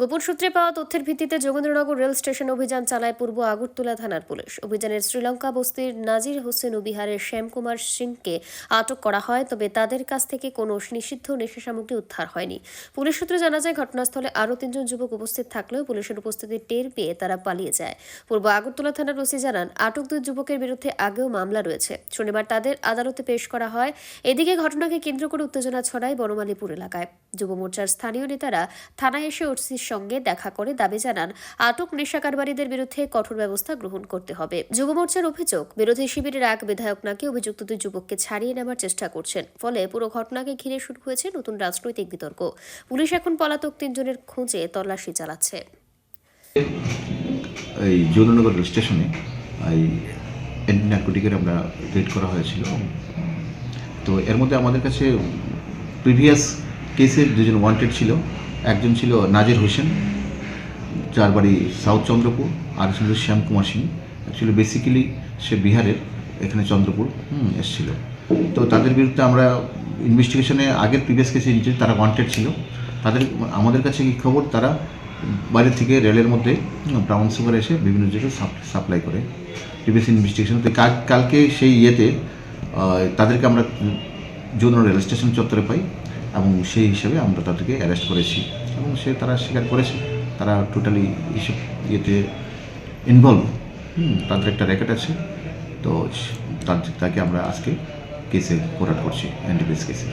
গোপন সূত্রে পাওয়া তথ্যের ভিত্তিতে যোগেন্দ্রনগর রেল স্টেশন অভিযান চালায় পূর্ব আগরতলা থানার পুলিশ। অভিযানের শ্রীলঙ্কা বস্তির নাজির হোসেন ও বিহারের শ্যামকুমার সিংকে আটক করা হয়, তবে তাদের কাছ থেকে কোনো নিষিদ্ধ নেশা সামগ্রী উদ্ধার হয়নি। পুলিশ সূত্রে জানা যায়, ঘটনাস্থলে আরও তিনজন যুবক উপস্থিত থাকলেও পুলিশের উপস্থিতি টের পেয়ে তারা পালিয়ে যায়। পূর্ব আগরতলা থানার ওসি জানান, আটক দুই যুবকের বিরুদ্ধে আগেও মামলা রয়েছে। শনিবার তাদের আদালতে পেশ করা হয়। এদিকে ঘটনাকে কেন্দ্র করে উত্তেজনা ছড়ায় বনমালীপুর এলাকায়। যুব মোর্চার স্থানীয় নেতারা থানায় এসে ওসির সঙ্গে দেখা করে দাবি জানান, আটক নেশা কারবারিদের বিরুদ্ধে কঠোর ব্যবস্থা গ্রহণ করতে হবে। যুব মোর্চার অভিযোগ, বিরোধী শিবিরের এক বিধায়ক নাকি অভিযুক্ত দুই যুবককে ছাড়িয়ে নেওয়ার চেষ্টা করছেন। ফলে পুরো ঘটনাকে ঘিরে শুরু হয়েছে নতুন রাজনৈতিক বিতর্ক। পুলিশ এখন পলাতক তিনজনের খোঁজে তল্লাশি চালাচ্ছে। এই যৌননগর স্টেশনে এই অ্যান্টি নার্কোটিকের আমরা রেড করা হয়েছিল। তো এর মধ্যে আমাদের কাছে প্রিভিয়াস কেসের দুজন ওয়ান্টেড ছিল। একজন ছিল নাজির হোসেন, যার বাড়ি সাউথ চন্দ্রপুর, আর ছিল শ্যাম কুমার সিং। অ্যাকচুয়ালি বেসিক্যালি সে বিহারের, এখানে চন্দ্রপুর এসেছিল। তো তাদের বিরুদ্ধে আমরা ইনভেস্টিগেশনে আগের প্রিভিয়াস কেসে তারা ওয়ান্টেড ছিল, তাদের, আমাদের কাছে কি খবর? তারা বাইরে থেকে রেলের মধ্যে ব্রাউন সুগার এসে বিভিন্ন জায়গায় সাপ্লাই করে। প্রিভিয়াস ইনভেস্টিগেশন তো কাল- কালকে সেই ইয়েতে তাদেরকে আমরা যৌন রেল স্টেশন চত্বরে পাই। এবং সেই হিসেবে আমরা তাদেরকে অ্যারেস্ট করেছি এবং সে তারা স্বীকার করেছে। তারা টোটালি এইসব ইয়েতে ইনভলভ তাদের একটা র্যাকেট আছে। তো তার- তাকে আমরা আজকে কেসে কোরাট করছি এনডিপিএস কেসে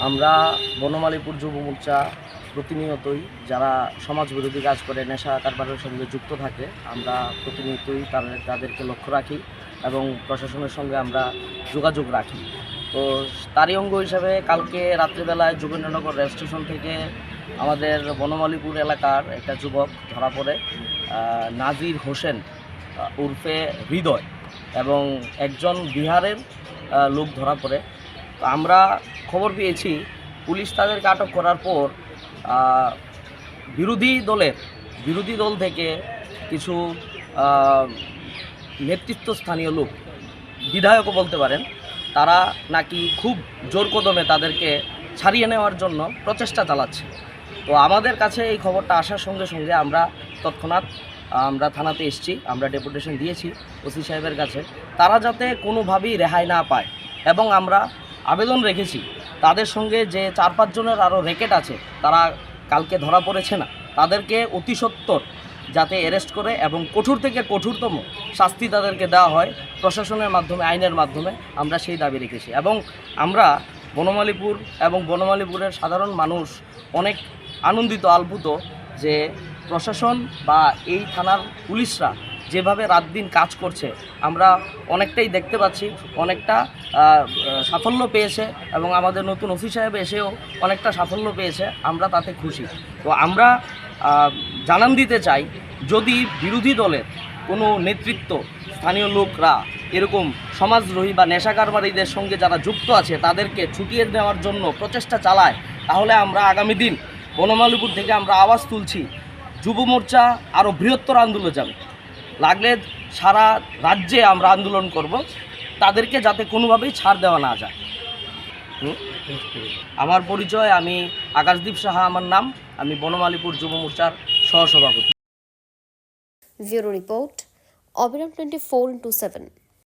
আমরা বনমালীপুর যুব মোর্চা প্রতিনিয়তই যারা সমাজ বিরোধী কাজ করে, নেশা কারবারের সঙ্গে যুক্ত থাকে, আমরা প্রতিনিয়তই তাদের, তাদেরকে লক্ষ্য রাখি এবং প্রশাসনের সঙ্গে আমরা যোগাযোগ রাখি। তো তারই অঙ্গ হিসাবে কালকে রাত্রিবেলায় যোগেন্দ্রনগর রেল স্টেশন থেকে আমাদের বনমালীপুর এলাকার একটা যুবক ধরা পড়ে নাজির হোসেন উর্ফে হৃদয় এবং একজন বিহারের লোক ধরা পড়ে। তো আমরা খবর পেয়েছি, পুলিশ তাদেরকে আটক করার পর বিরোধী দলের, বিরোধী দল থেকে কিছু নেতৃত্ব স্থানীয় লোক, বিধায়কও বলতে পারেন তারা নাকি খুব জোর কদমে তাদেরকে ছাড়িয়ে নেওয়ার জন্য প্রচেষ্টা চালাচ্ছে। তো আমাদের কাছে এই খবরটা আসার সঙ্গে সঙ্গে আমরা তৎক্ষণাৎ, আমরা থানাতে এসেছি, আমরা ডেপুটেশন দিয়েছি ওসি সাহেবের কাছে। তারা যাতে কোনোভাবেই রেহাই না পায় এবং আমরা আবেদন রেখেছি, তাদের সঙ্গে যে চার পাঁচজনের আরও রেকেট আছে, তারা কালকে ধরা পড়েছে না। তাদেরকে অতি সত্বর যাতে অ্যারেস্ট করে এবং কঠোর থেকে কঠোরতম শাস্তি তাদেরকে দেওয়া হয়, প্রশাসনের মাধ্যমে, আইনের মাধ্যমে আমরা সেই দাবি রেখেছি। এবং আমরা বনমালীপুর এবং বনমালীপুরের সাধারণ মানুষ অনেক আনন্দিত আলভূত যে প্রশাসন বা এই থানার পুলিশরা যেভাবে রাত দিন কাজ করছে, আমরা অনেকটাই দেখতে পাচ্ছি, অনেকটা সাফল্য পেয়েছে এবং আমাদের নতুন ওসি সাহেব এসেও অনেকটা সাফল্য পেয়েছে, আমরা তাতে খুশি। তো আমরা জানান দিতে চাই যদি বিরোধী দলের কোনো নেতৃত্ব স্থানীয় লোকরা এরকম সমাজদ্রোহী বা নেশা কারবারীদের সঙ্গে যারা যুক্ত আছে, তাদেরকে ছুটিয়ে দেওয়ার জন্য প্রচেষ্টা চালায়, তাহলে আমরা আগামী দিন বনমালীপুর থেকে আমরা আওয়াজ তুলছি, যুব মোর্চা আরও বৃহত্তর আন্দোলন যাবে। লাগলে সারা রাজ্যে আমরা আন্দোলন করব, তাদেরকে যাতে কোনোভাবেই ছাড় দেওয়া না যায়। আমার পরিচয়, আমি আকাশদীপ সাহা, আমার নাম, আমি বনমালীপুর যুব মোর্চার সহসভাপতি। ব্যুরো রিপোর্ট অবিরাম টোয়েন্টি ফোর ইন্টু সেভেন